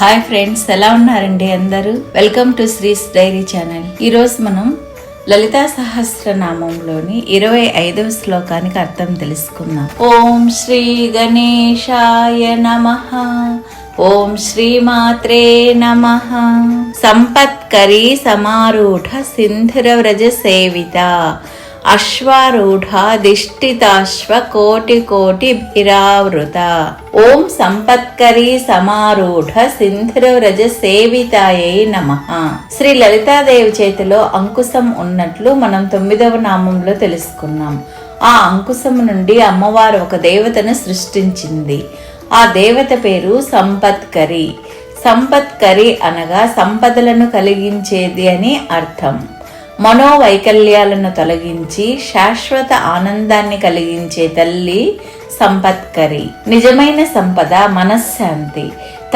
Hi friends ఎలా ఉన్నారండి అందరూ? Welcome to Sri's diary channel. ఈరోజు మనం లలితా సహస్రనామంలోని ఇరవై ఐదవ శ్లోకానికి అర్థం తెలుసుకుందాం. ఓం శ్రీ గణేశాయ నమ. ఓం శ్రీమాత్రే నమ. సంపత్కరీ సమారూఢ సింధుర వ్రజ సేవిత. అశ్వారూఢాధిష్ఠితాశ్వ కోటి కోటి భిరావృత. ఓం సంపత్కరీ సమారూఢ సింధురవ్రజ సేవితాయై నమ. శ్రీ లలితాదేవి చేతిలో అంకుశం ఉన్నట్లు మనం తొమ్మిదవ నామంలో తెలుసుకున్నాం. ఆ అంకుశం నుండి అమ్మవారు ఒక దేవతను సృష్టించింది. ఆ దేవత పేరు సంపత్కరి. సంపత్కరి అనగా సంపదలను కలిగించేది అని అర్థం. మనోవైకల్యాలను తొలగించి శాశ్వత ఆనందాన్ని కలిగించే తల్లి సంపత్కరి. నిజమైన సంపద మనశ్శాంతి.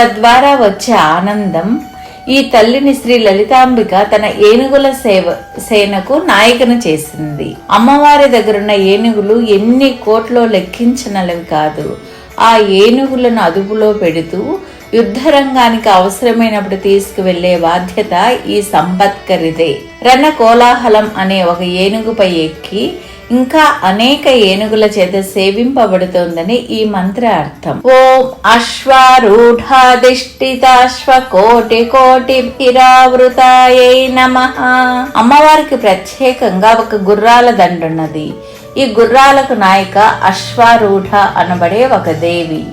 తద్వారా వచ్చే ఆనందం. ఈ తల్లిని శ్రీ లలితాంబిక తన ఏనుగుల సేవ సేనకు నాయకను చేసింది. అమ్మవారి దగ్గరున్న ఏనుగులు ఎన్ని కోట్లో లెక్కించనలవి కాదు. ఆ ఏనుగులను అదుపులో పెడుతూ యుద్ధరంగానికి అవసరమైనప్పుడు తీసుకువెళ్ళే బాధ్యత ఈ సంపత్కరిదే. రణ కోలాహలం అనే ఒక ఏనుగుపై ఎక్కి ఇంకా అనేక ఏనుగుల చేత సేవింపబడుతోందని ఈ మంత్ర అర్థం ఓం అశ్వారూఢాధిష్ఠితాశ్వ కోటి కోటి భిరావృతాయై నమ. అమ్మవారికి ప్రత్యేకంగా ఒక గుర్రాల దండున్నది. ఈ గుర్రాలకు నాయక అశ్వారూఢ అనబడే ఒక దేవి.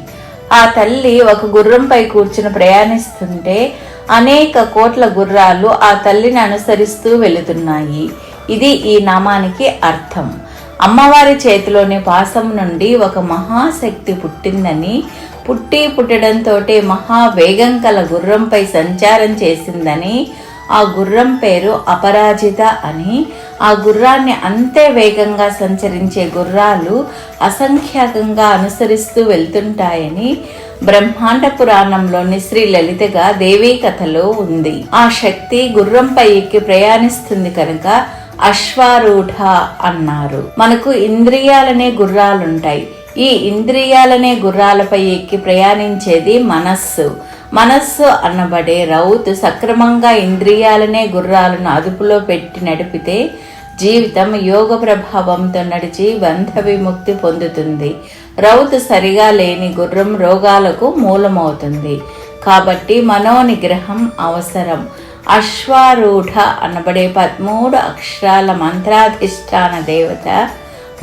ఆ తల్లి ఒక గుర్రంపై కూర్చుని ప్రయాణిస్తుంటే అనేక కోట్ల గుర్రాలు ఆ తల్లిని అనుసరిస్తూ వెళుతున్నాయి. ఇది ఈ నామానికి అర్థం. అమ్మవారి చేతిలోని పాసం నుండి ఒక మహాశక్తి పుట్టిందని పుట్టి పుట్టడంతో మహావేగం కల గుర్రంపై సంచారం చేసిందని ఆ గుర్రం పేరు అపరాజిత అని. ఆ గుర్రాన్ని అంతే వేగంగా సంచరించే గుర్రాలు అసంఖ్యాకంగా అనుసరిస్తూ వెళ్తుంటాయని బ్రహ్మాండ పురాణంలోని శ్రీ లలితగా దేవీ కథలో ఉంది. ఆ శక్తి గుర్రంపై ఎక్కి ప్రయాణిస్తుంది కనుక అశ్వారూఢ అన్నారు. మనకు ఇంద్రియాలనే గుర్రాలుంటాయి. ఈ ఇంద్రియాలనే గుర్రాలపై ఎక్కి ప్రయాణించేది మనస్సు. మనస్సు అన్నబడే రౌతు సక్రమంగా ఇంద్రియాలనే గుర్రాలను అదుపులో పెట్టి నడిపితే జీవితం యోగ ప్రభావంతో నడిచి బంధ విముక్తి పొందుతుంది. రౌతు సరిగా లేని గుర్రం రోగాలకు మూలమవుతుంది. కాబట్టి మనోనిగ్రహం అవసరం. అశ్వారూఢ అనబడే పదమూడు అక్షరాల మంత్రాధిష్టాన దేవత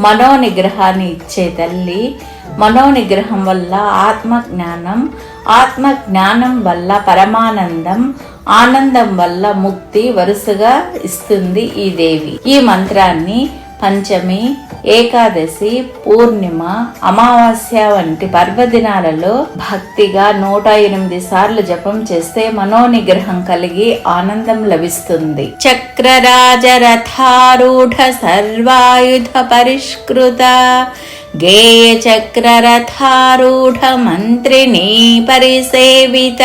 మనోనిగ్రహాన్ని ఇచ్చే తల్లి మనోనిగ్రహం వల్ల ఆత్మ జ్ఞానం ఆత్మ జ్ఞానం వల్ల పరమానందం ఆనందం వల్ల ముక్తి వరుసగా ఇస్తుంది ఈ దేవి. ఈ మంత్రాన్ని పంచమి ఏకాదశి పూర్ణిమ అమావాస్య వంటి పర్వదినాలలో భక్తిగా నూట ఎనిమిది సార్లు జపం చేస్తే మనోనిగ్రహం కలిగి ఆనందం లభిస్తుంది. చక్రరాజరథారూఢ సర్వాయుధ పరిష్కృత గేయ చక్రరథారూఢ మంత్రిని పరిసేవిత.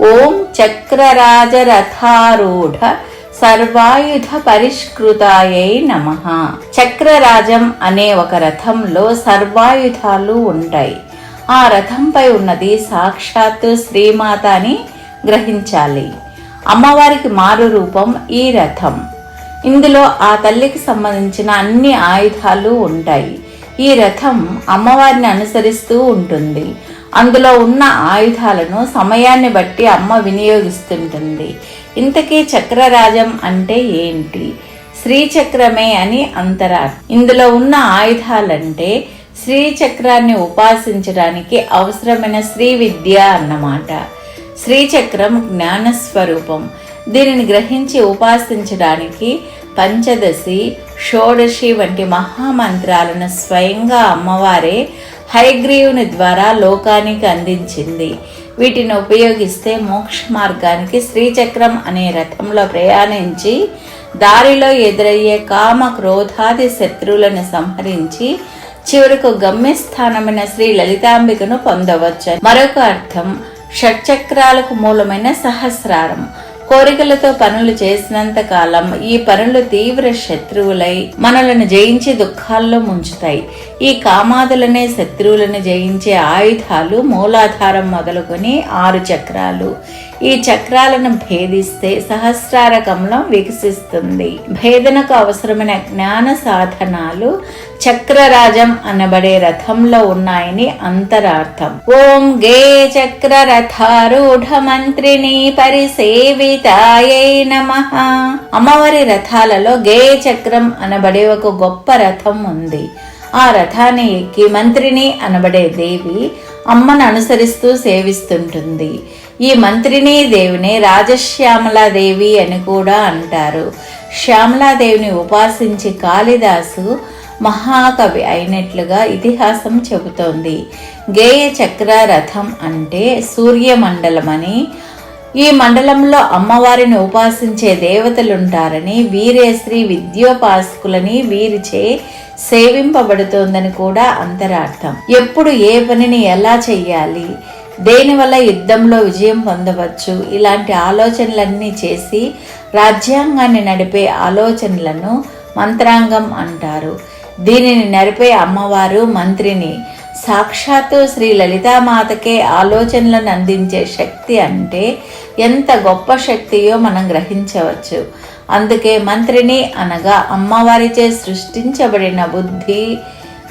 ఓం చక్రరాజరథారూఢ సర్వాయుధ పరిష్కృతాయై నమ. చక్రరాజం అనే ఒక రథంలో సర్వాయుధాలు ఉంటాయి. ఆ రథంపై ఉన్నది సాక్షాత్తు శ్రీమాత అని గ్రహించాలి. అమ్మవారికి మారు రూపం ఈ రథం. ఇందులో ఆ తల్లికి సంబంధించిన అన్ని ఆయుధాలు ఉంటాయి. ఈ రథం అమ్మవారిని అనుసరిస్తూ ఉంటుంది. అందులో ఉన్న ఆయుధాలను సమయాన్ని బట్టి అమ్మ వినియోగిస్తుంటుంది. ఇంతకీ చక్రరాజం అంటే ఏంటి? శ్రీచక్రమే అని అంతరా ఇందులో ఉన్న ఆయుధాలంటే శ్రీచక్రాన్ని ఉపాసించడానికి అవసరమైన శ్రీ విద్య అన్నమాట. శ్రీచక్రం జ్ఞానస్వరూపం. దీనిని గ్రహించి ఉపాసించడానికి పంచదశి షోడశి వంటి మహామంత్రాలను స్వయంగా అమ్మవారే హయగ్రీవుని ద్వారా లోకానికి అందించింది. వీటిని ఉపయోగిస్తే మోక్ష మార్గానికి శ్రీచక్రం అనే రథంలో ప్రయాణించి దారిలో ఎదురయ్యే కామ క్రోధాది శత్రువులను సంహరించి చివరకు గమ్యస్థానమైన శ్రీ లలితాంబికను పొందవచ్చు. మరొక అర్థం షట్చక్రాలకు మూలమైన సహస్రారం. కోరికలతో పనులు చేసినంత కాలం ఈ పనులు తీవ్ర శత్రువులై మనలను జయించి దుఃఖాల్లో ముంచుతాయి. ఈ కామాదులనే శత్రువులను జయించే ఆయుధాలు మూలాధారం మొదలుకొని ఆరు చక్రాలు. ఈ చక్రాలను భేదిస్తే సహస్రార కమలం వికసిస్తుంది. భేదనకు అవసరమైన జ్ఞాన సాధనాలు చక్రరాజం అనబడే రథంలో ఉన్నాయని అంతరార్థం. ఓం గే చక్ర మంత్రిని పరిసేవితాయై నమ. అమ్మవారి రథాలలో గే చక్రం అనబడే ఒక గొప్ప రథం ఉంది. ఆ రథాన్ని ఎక్కి మంత్రిని అనబడే దేవి అమ్మను అనుసరిస్తూ సేవిస్తుంటుంది. ఈ మంత్రిని దేవిని రాజశ్యామలాదేవి అని కూడా అంటారు. శ్యామలాదేవిని ఉపాసించి కాళిదాసు మహాకవి అయినట్లుగా ఇతిహాసం చెబుతోంది. గేయ చక్ర రథం అంటే సూర్యమండలమని ఈ మండలంలో అమ్మవారిని ఉపాసించే దేవతలుంటారని వీరే స్త్రీ విద్యోపాసకులని వీరిచే సేవింపబడుతోందని కూడా అంతరార్థం. ఎప్పుడు ఏ పనిని ఎలా చెయ్యాలి దేనివల్ల యుద్ధంలో విజయం పొందవచ్చు ఇలాంటి ఆలోచనలన్నీ చేసి రాజ్యాంగాన్ని నడిపే ఆలోచనలను మంత్రాంగం అంటారు. దీనిని నడిపే అమ్మవారు మంత్రిని. సాక్షాత్తు శ్రీ లలితామాతకే ఆలోచనలను అందించే శక్తి అంటే ఎంత గొప్ప శక్తియో మనం గ్రహించవచ్చు. అందుకే మంత్రిని అనగా అమ్మవారిచే సృష్టించబడిన బుద్ధి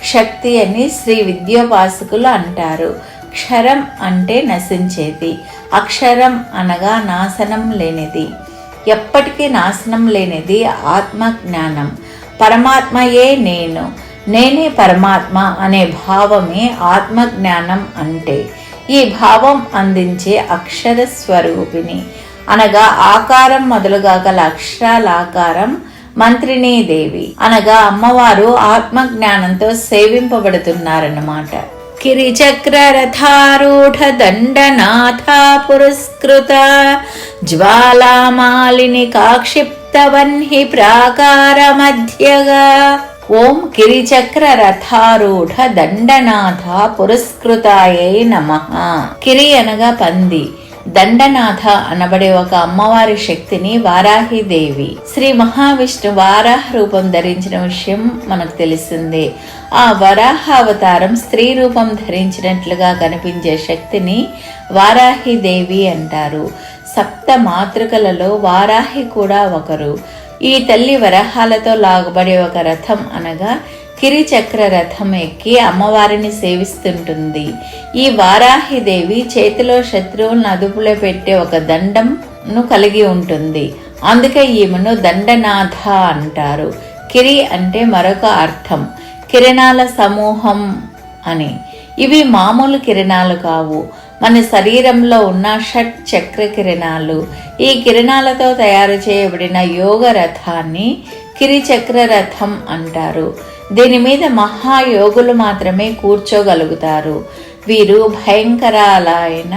శక్తి అని శ్రీ విద్యోపాసకులు అంటారు. క్షరం అంటే నశించేది. అక్షరం అనగా నాశనం లేనిది. ఎప్పటికీ నాశనం లేనిది ఆత్మ జ్ఞానం పరమాత్మయే నేను నేనే పరమాత్మ అనే భావమే ఆత్మజ్ఞానం అంటే. ఈ భావం అందించే అక్షర స్వరూపిణి. అనగా ఆకారం మొదలుగా గల అక్షరాల ఆకారం మంత్రినీ దేవి. అనగా అమ్మవారు ఆత్మ జ్ఞానంతో సేవింపబడుతున్నారన్నమాట. కిరిచక్రరథారూఢ దండనాథా పురస్కృత జ్వాలామాలిని కాక్షిప్తవన్హి ప్రాకార మధ్యగా ఓం కిరిచక్ర రథారూఢ దండనాథ పురస్కృతాయే నమ. కిరి అనగా పంది. దండనాథ అనబడే ఒక అమ్మవారి శక్తిని వారాహిదేవి శ్రీ మహావిష్ణు వారాహ రూపం ధరించిన విషయం మనకు తెలిసిందే. ఆ వరాహ అవతారం స్త్రీ రూపం ధరించినట్లుగా కనిపించే శక్తిని వారాహిదేవి అంటారు. సప్త మాతృకలలో వారాహి కూడా ఒకరు. ఈ తల్లి వరహాలతో లాగబడే ఒక రథం అనగా కిరిచక్ర రథం ఎక్కి అమ్మవారిని సేవిస్తుంటుంది. ఈ వారాహిదేవి చేతిలో శత్రువులను అదుపులో పెట్టే ఒక దండంను కలిగి ఉంటుంది. అందుకే ఈమెను దండనాథ అంటారు. కిరి అంటే మరొక అర్థం. కిరణాల సమూహం అని. ఇవి మామూలు కిరణాలు కావు. మన శరీరంలో ఉన్న షట్ చక్ర కిరణాలు ఈ కిరణాలతో తయారు చేయబడిన యోగ రథాన్ని కిరిచక్ర రథం అంటారు. దీని మీద మహాయోగులు మాత్రమే కూర్చోగలుగుతారు. వీరు భయంకరాలైన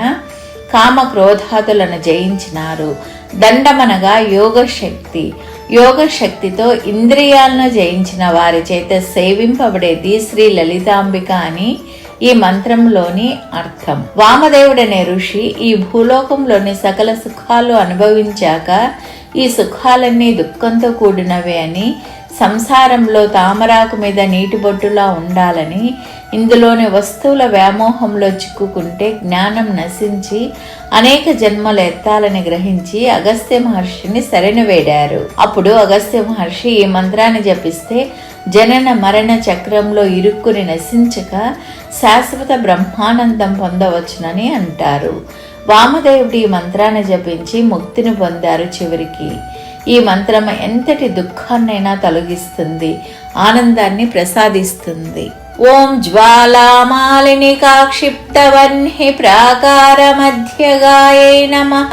కామ క్రోధాదులను జయించినారు. దండమనగా యోగ శక్తి యోగ శక్తితో ఇంద్రియాలను జయించిన వారి చేత సేవింపబడేది శ్రీ లలితాంబిక అని ఈ మంత్రంలోని అర్థం. వామదేవుడనే ఋషి ఈ భూలోకంలోని సకల సుఖాలు అనుభవించాక ఈ సుఖాలన్నీ దుఃఖంతో కూడినవే అని సంసారంలో తామరాకు మీద నీటి బొట్టులా ఉండాలని ఇందులోని వస్తువుల వ్యామోహంలో చిక్కుకుంటే జ్ఞానం నశించి అనేక జన్మలు ఎత్తాలని గ్రహించి అగస్త్య మహర్షిని శరణువేడారు అప్పుడు అగస్త్య మహర్షి ఈ మంత్రాన్ని జపిస్తే జనన మరణ చక్రంలో ఇరుక్కుని నశించక శాశ్వత బ్రహ్మానందం పొందవచ్చునని అంటారు. వామదేవుడి ఈ మంత్రాన్ని జపించి ముక్తిని పొందారు చివరికి. ఈ మంత్రం ఎంతటి దుఃఖాన్నైనా తొలగిస్తుంది ఆనందాన్ని ప్రసాదిస్తుంది. ఓం జ్వాలామాలిని కాక్షిప్తవన్హి ప్రాకార మధ్యగాయే నమ.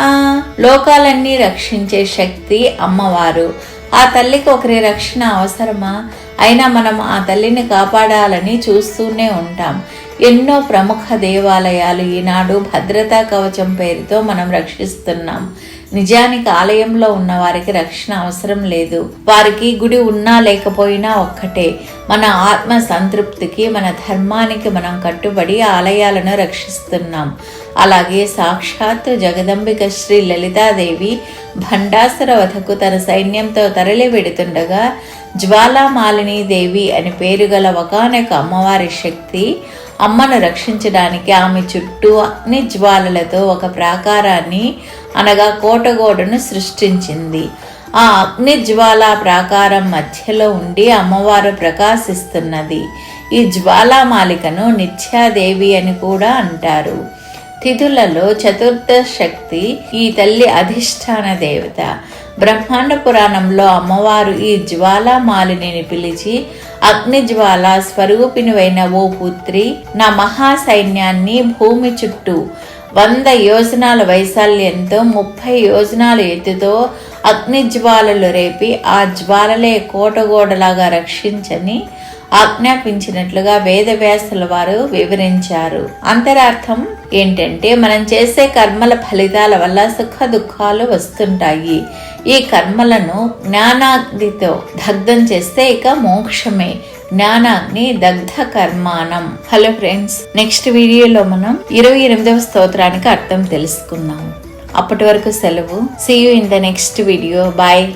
లోకాలన్నీ రక్షించే శక్తి అమ్మవారు. ఆ తల్లికి ఒకరి రక్షణ అవసరమా? అయినా మనం ఆ తల్లిని కాపాడాలని చూస్తూనే ఉంటాం. ఎన్నో ప్రముఖ దేవాలయాలు ఈనాడు భద్రతా కవచం పేరుతో మనం రక్షిస్తున్నాం. నిజానికి ఆలయంలో ఉన్న వారికి రక్షణ అవసరం లేదు. వారికి గుడి ఉన్నా లేకపోయినా ఒక్కటే. మన ఆత్మ సంతృప్తికి మన ధర్మానికి మనం కట్టుబడి ఆలయాలను రక్షిస్తున్నాం. అలాగే సాక్షాత్తు జగదంబిక శ్రీ లలితాదేవి భండాసుర వధకు తన సైన్యంతో తరలి వెడుతుండగా జ్వాలామాలిని దేవి అని పేరు గల ఒకనొక అమ్మవారి శక్తి అమ్మను రక్షించడానికి ఆమె చుట్టూ అగ్ని జ్వాలలతో ఒక ప్రాకారాన్ని అనగా కోటగోడను సృష్టించింది. ఆ అగ్ని జ్వాల ప్రాకారం మధ్యలో ఉండి అమ్మవారు ప్రకాశిస్తున్నది. ఈ జ్వాలామాలికను నిత్యాదేవి అని కూడా అంటారు. తిథులలో చతుర్థ శక్తి ఈ తల్లి అధిష్టాన దేవత. బ్రహ్మాండ పురాణంలో అమ్మవారు ఈ జ్వాలామాలిని పిలిచి అగ్ని జ్వాల స్వరూపిణివైన ఓ పుత్రి నా మహాసైన్యాన్ని భూమి చుట్టూ వంద యోజనాల వైశాల్యంతో ముప్పై యోజనాల ఎత్తుతో అగ్ని జ్వాలలు రేపి ఆ జ్వాలలే కోటగోడలాగా రక్షించని ఆజ్ఞాపించినట్లుగా వేదవ్యాసుల వారు వివరించారు. అంతరార్థం ఏంటంటే మనం చేసే కర్మల ఫలితాల వల్ల సుఖ దుఃఖాలు వస్తుంటాయి. ఈ కర్మలను జ్ఞానాగ్నితో దగ్ధం చేస్తే ఇక మోక్షమే. జ్ఞానాగ్ని దగ్ధ కర్మానం. హలో ఫ్రెండ్స్ నెక్స్ట్ వీడియోలో మనం ఇరవై ఎనిమిదవ స్తోత్రానికి అర్థం తెలుసుకుందాం. అప్పటి వరకు సెలవు. See you in the next video bye